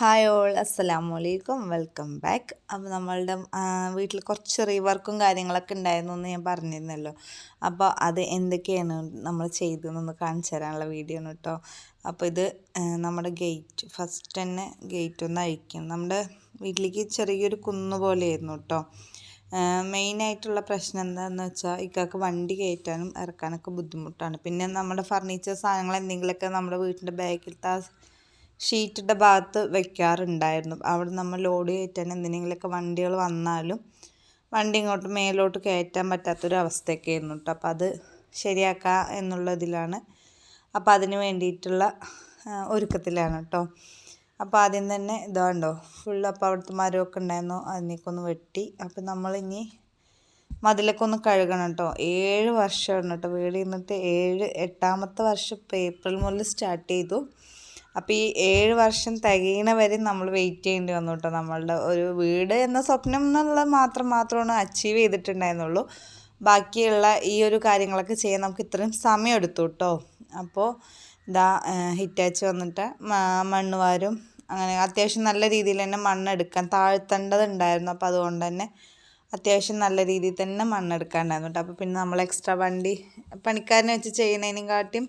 Hi all അസ്സലാമു അലൈക്കും. Welcome back. അപ്പോൾ നമ്മളുടെ വീട്ടിൽ കുറച്ച് റീവർക്കും കാര്യങ്ങളൊക്കെ ഉണ്ടായിരുന്നു എന്ന് ഞാൻ പറഞ്ഞിരുന്നല്ലോ. അപ്പോൾ അത് എന്തൊക്കെയാണ് നമ്മൾ ചെയ്തതെന്നൊന്ന് കാണിച്ചു തരാനുള്ള വീഡിയോ ആണ് കേട്ടോ അപ്പോൾ ഇത് നമ്മുടെ ഗേറ്റ് ഫസ്റ്റ് തന്നെ ഗേറ്റ് ഒന്ന് അഴിക്കും. നമ്മുടെ വീട്ടിലേക്ക് ചെറിയൊരു കുന്ന് പോലെയായിരുന്നു കേട്ടോ മെയിനായിട്ടുള്ള പ്രശ്നം എന്താണെന്ന് വെച്ചാൽ ഇക്കാക്ക് വണ്ടി കയറ്റാനും ഇറക്കാനൊക്കെ ബുദ്ധിമുട്ടാണ്. പിന്നെ നമ്മുടെ ഫർണിച്ചർ സാധനങ്ങൾ എന്തെങ്കിലുമൊക്കെ നമ്മുടെ വീട്ടിന്റെ ബാക്കിലത്തെ ഷീറ്റിന്റെ ഭാഗത്ത് വെക്കാറുണ്ടായിരുന്നു. അവിടെ നമ്മൾ ലോഡ് കയറ്റാൻ എന്തിനെങ്കിലുമൊക്കെ വണ്ടികൾ വന്നാലും വണ്ടി ഇങ്ങോട്ട് മേലോട്ട് കയറ്റാൻ പറ്റാത്തൊരവസ്ഥയൊക്കെ ആയിരുന്നു കേട്ടോ. അപ്പോൾ അത് ശരിയാക്കുക എന്നുള്ളതിലാണ്. അപ്പോൾ അതിന് വേണ്ടിയിട്ടുള്ള ഒരുക്കത്തിലാണ് കേട്ടോ. അപ്പോൾ ആദ്യം തന്നെ ഇതാണ്ടോ ഫുൾ അപ്പോൾ അവിടുത്തെ മരമൊക്കെ ഉണ്ടായിരുന്നു. അതിനേക്ക് ഒന്ന് വെട്ടി. അപ്പോൾ നമ്മളിനി മതിലൊക്കെ ഒന്ന് കഴുകണം കേട്ടോ. ഏഴ് വർഷമാണ് കേട്ടോ. വീട് നിന്നിട്ട് ഏഴ് എട്ടാമത്തെ വർഷം ഇപ്പോൾ ഏപ്രിൽ മുതൽ സ്റ്റാർട്ട് ചെയ്തു. അപ്പോൾ ഈ ഏഴ് വർഷം തികയണ വരെ നമ്മൾ വെയിറ്റ് ചെയ്യേണ്ടി വന്നു കേട്ടോ നമ്മളുടെ ഒരു വീട് എന്ന സ്വപ്നം എന്നുള്ളത് മാത്രം മാത്രമാണ് അച്ചീവ് ചെയ്തിട്ടുണ്ടായിരുന്നുള്ളൂ. ബാക്കിയുള്ള ഈ ഒരു കാര്യങ്ങളൊക്കെ ചെയ്യാൻ നമുക്ക് ഇത്രയും സമയം എടുത്തു കേട്ടോ അപ്പോൾ ഇതാ ഹിറ്റാച്ച് വന്നിട്ട് മണ്ണ് വാരും അങ്ങനെ അത്യാവശ്യം നല്ല രീതിയിൽ തന്നെ മണ്ണെടുക്കാൻ താഴ്ത്തേണ്ടതുണ്ടായിരുന്നു. അപ്പോൾ അതുകൊണ്ട് തന്നെ അത്യാവശ്യം നല്ല രീതിയിൽ തന്നെ മണ്ണെടുക്കാണ്ടായിരുന്നു കേട്ടോ അപ്പോൾ പിന്നെ നമ്മൾ എക്സ്ട്രാ വണ്ടി പണിക്കാരനെ വെച്ച് ചെയ്യുന്നതിനും കാട്ടിയും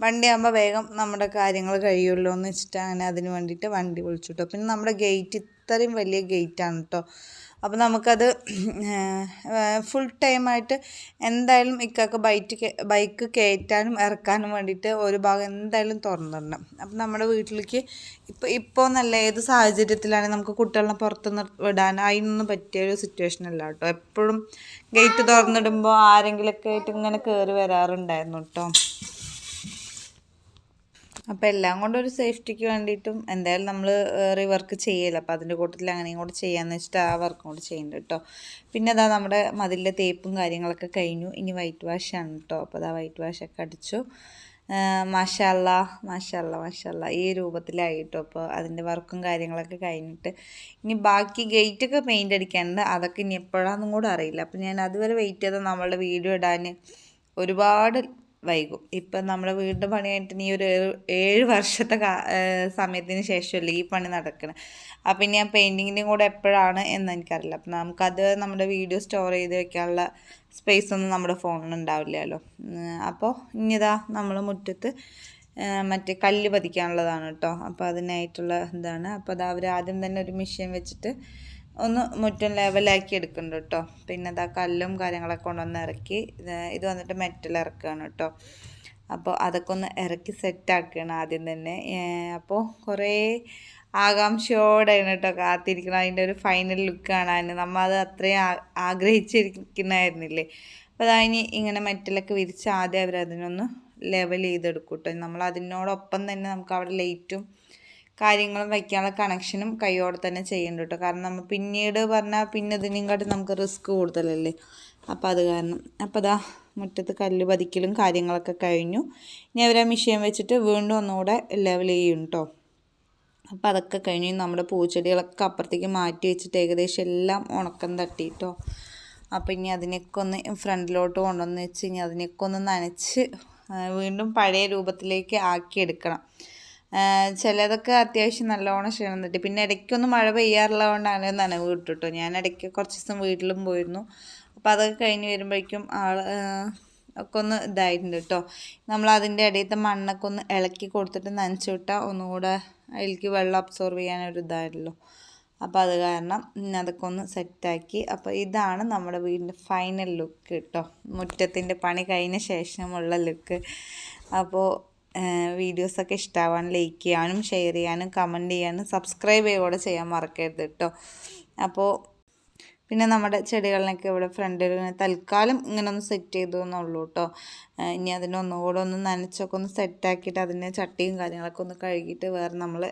വണ്ടിയാകുമ്പോൾ വേഗം നമ്മുടെ കാര്യങ്ങൾ കഴിയുമല്ലോ എന്ന് വെച്ചിട്ട് അങ്ങനെ അതിന് വേണ്ടിയിട്ട് വണ്ടി വിളിച്ചു കേട്ടോ പിന്നെ നമ്മുടെ ഗേറ്റ് ഇത്രയും വലിയ ഗേറ്റാണ് കേട്ടോ അപ്പോൾ നമുക്കത് ഫുൾ ടൈമായിട്ട് എന്തായാലും ഇക്കൊക്കെ ബൈറ്റ് ബൈക്ക് കയറ്റാനും ഇറക്കാനും വേണ്ടിയിട്ട് ഒരു ഭാഗം എന്തായാലും തുറന്നിടണം അപ്പം നമ്മുടെ വീട്ടിലേക്ക് ഇപ്പോൾ ഇപ്പോൾ നല്ല ഏത് സാഹചര്യത്തിലാണെങ്കിൽ നമുക്ക് കുട്ടികളെ പുറത്ത് വിടാൻ? അതിനൊന്നും പറ്റിയ ഒരു സിറ്റുവേഷൻ അല്ല കേട്ടോ എപ്പോഴും ഗേറ്റ് തുറന്നിടുമ്പോൾ ആരെങ്കിലുമൊക്കെ ആയിട്ട് ഇങ്ങനെ കയറി വരാറുണ്ടായിരുന്നു കേട്ടോ അപ്പോൾ എല്ലാം കൊണ്ടും ഒരു സേഫ്റ്റിക്ക് വേണ്ടിയിട്ടും എന്തായാലും നമ്മൾ റീവർക്ക് ചെയ്യല. അപ്പോൾ അതിന്റെ കൂട്ടത്തിൽ അങ്ങനെയും കൂടെ ചെയ്യാമെന്ന് വെച്ചിട്ട് ആ വർക്കും കൂടെ ചെയ്യുന്നുണ്ട് കേട്ടോ പിന്നെ അതാ നമ്മുടെ മതിലിന്റെ തേപ്പും കാര്യങ്ങളൊക്കെ കഴിഞ്ഞു. ഇനി വൈറ്റ് വാഷ് ആണ് കേട്ടോ അപ്പോൾ അതാ വൈറ്റ് വാഷൊക്കെ അടിച്ചു. മാഷല്ല മാഷല്ല മാഷല്ല. ഈ രൂപത്തിലായി കേട്ടോ അപ്പോൾ അതിന്റെ വർക്കും കാര്യങ്ങളൊക്കെ കഴിഞ്ഞിട്ട് ഇനി ബാക്കി ഗേറ്റൊക്കെ പെയിന്റ് അടിക്കാനുണ്ട്. അതൊക്കെ ഇനി എപ്പോഴാണെന്നും കൂടെ അറിയില്ല. അപ്പോൾ ഞാൻ അതുവരെ വെയിറ്റ് ചെയ്താൽ നമ്മളുടെ വീഡിയോ ഇടാൻ ഒരുപാട് വൈകും. ഇപ്പം നമ്മൾ വീട് പണി കഴിഞ്ഞിട്ട് ഈ ഒരു ഏഴ് വർഷത്തെ സമയത്തിന് ശേഷമല്ലേ ഈ പണി നടക്കണം. അപ്പം ഇനി ആ പെയിന്റിങ്ങിന്റെയും കൂടെ എപ്പോഴാണ് എന്ന് എനിക്കറിയില്ല. അപ്പം നമുക്കത് നമ്മുടെ വീഡിയോ സ്റ്റോർ ചെയ്ത് വെക്കാനുള്ള സ്പേസ് ഒന്നും നമ്മുടെ ഫോണിലുണ്ടാവില്ലല്ലോ അപ്പോൾ ഇനിതാ നമ്മൾ മുറ്റത്ത് മറ്റേ കല്ല് പതിക്കാനുള്ളതാണ് കേട്ടോ അപ്പോൾ അതിനായിട്ടുള്ള ഇതാണ്. അപ്പോൾ അത് അവർ ആദ്യം തന്നെ ഒരു മെഷീൻ വെച്ചിട്ട് ഒന്ന് മുറ്റം ലെവലാക്കി എടുക്കുന്നുണ്ട് കേട്ടോ പിന്നെ അതാ കല്ലും കാര്യങ്ങളൊക്കെ കൊണ്ടുവന്ന് ഇറക്കി. ഇത് വന്നിട്ട് മെറ്റൽ ഇറക്കുകയാണ് കേട്ടോ അപ്പോൾ അതൊക്കെ ഒന്ന് ഇറക്കി സെറ്റാക്കുകയാണ് ആദ്യം തന്നെ. അപ്പോൾ കുറേ ആകാംക്ഷയോടെയാണ് കേട്ടോ കാത്തിരിക്കണം അതിന്റെ ഒരു ഫൈനൽ ലുക്ക് കാണാൻ നമ്മൾ അത് അത്രയും ആഗ്രഹിച്ചിരിക്കുന്നതായിരുന്നില്ലേ? അപ്പോൾ അതിന് ഇങ്ങനെ മെറ്റലൊക്കെ വിരിച്ച് ആദ്യം അവർ അതിനൊന്ന് ലെവൽ ചെയ്തെടുക്കും കേട്ടോ നമ്മൾ അതിനോടൊപ്പം തന്നെ നമുക്ക് അവിടെ ലൈറ്റും കാര്യങ്ങളും വയ്ക്കാനുള്ള കണക്ഷനും കൈയോടെ തന്നെ ചെയ്യേണ്ട കേട്ടോ കാരണം നമ്മൾ പിന്നീട് പറഞ്ഞാൽ പിന്നെ ഇതിനെയും കാട്ടി നമുക്ക് റിസ്ക് കൂടുതലല്ലേ? അപ്പോൾ അത് കാരണം. അപ്പോൾ അതാ മുറ്റത്ത് കല്ല് പതിക്കലും കാര്യങ്ങളൊക്കെ കഴിഞ്ഞു. ഇനി അവർ ആ മിഷീൻ വെച്ചിട്ട് വീണ്ടും ഒന്നുകൂടെ ലെവൽ ചെയ്യും കേട്ടോ അപ്പോൾ അതൊക്കെ കഴിഞ്ഞ് നമ്മുടെ പൂച്ചെടികളൊക്കെ അപ്പുറത്തേക്ക് മാറ്റി വെച്ചിട്ട് ഏകദേശം എല്ലാം ഉണക്കം തട്ടിട്ടോ അപ്പോൾ ഇനി അതിനൊക്കെ ഒന്ന് ഫ്രണ്ടിലോട്ട് കൊണ്ടുവന്ന് വെച്ച് ഇനി അതിനൊക്കെ ഒന്ന് നനച്ച് വീണ്ടും പഴയ രൂപത്തിലേക്ക് ആക്കിയെടുക്കണം. ചിലതൊക്കെ അത്യാവശ്യം നല്ലോണം ക്ഷീണിട്ട് പിന്നെ ഇടയ്ക്കൊന്നും മഴ പെയ്യാറുള്ളതുകൊണ്ടാണ് നനവ് കിട്ടുട്ടോ. ഞാൻ ഇടയ്ക്ക് കുറച്ച് ദിവസം വീട്ടിലും പോയിരുന്നു. അപ്പോൾ അതൊക്കെ കഴിഞ്ഞ് വരുമ്പോഴേക്കും ആൾ ഒക്കെ ഒന്ന് ഇതായിട്ടുണ്ട് കേട്ടോ നമ്മൾ അതിന്റെ ഇടയിലത്തെ മണ്ണൊക്കെ ഒന്ന് ഇളക്കി കൊടുത്തിട്ട് നനച്ചു വിട്ടാൽ ഒന്നുകൂടെ അതിലേക്ക് വെള്ളം അബ്സോർവ് ചെയ്യാനൊരു ഇതായല്ലോ. അപ്പോൾ അത് കാരണം അതൊക്കെ ഒന്ന് സെറ്റാക്കി അപ്പോൾ ഇതാണ് നമ്മുടെ വീടിന്റെ ഫൈനൽ ലുക്ക് കേട്ടോ മുറ്റത്തിന്റെ പണി കഴിഞ്ഞ ശേഷമുള്ള ലുക്ക് അപ്പോൾ വീഡിയോസൊക്കെ ഇഷ്ടമാവാൻ ലൈക്ക് ചെയ്യാനും ഷെയർ ചെയ്യാനും കമന്റ് ചെയ്യാനും സബ്സ്ക്രൈബ് ചെയ്യുകയോടെ ചെയ്യാൻ മറക്കരുത് കേട്ടോ അപ്പോൾ പിന്നെ നമ്മുടെ ചെടികളിനൊക്കെ ഇവിടെ ഫ്രണ്ടിൽ തൽക്കാലം ഇങ്ങനെ ഒന്ന് സെറ്റ് ചെയ്തു എന്നുള്ളൂ കേട്ടോ ഇനി അതിനൊന്നുകൂടെ ഒന്ന് നനച്ചൊക്കെ ഒന്ന് സെറ്റാക്കിയിട്ട് അതിന്റെ ചട്ടിയും കാര്യങ്ങളൊക്കെ ഒന്ന് കഴുകിയിട്ട് വേറെ നമ്മൾ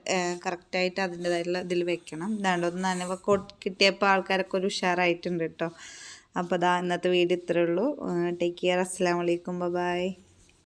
കറക്റ്റായിട്ട് അതിന്റെതായിട്ടുള്ള ഇതിൽ വെക്കണം. ഇതാണ്ട് ഒന്ന് നനവൊക്കെ കിട്ടിയപ്പോൾ ആൾക്കാരൊക്കെ ഒരു ഉഷാറായിട്ടുണ്ട് കേട്ടോ അപ്പോൾ അതാ ഇന്നത്തെ വീഡിയോ ഇത്രയേ ഉള്ളൂ. ടേക്ക് കെയർ അസ്സാം വലൈക്കും ബൈ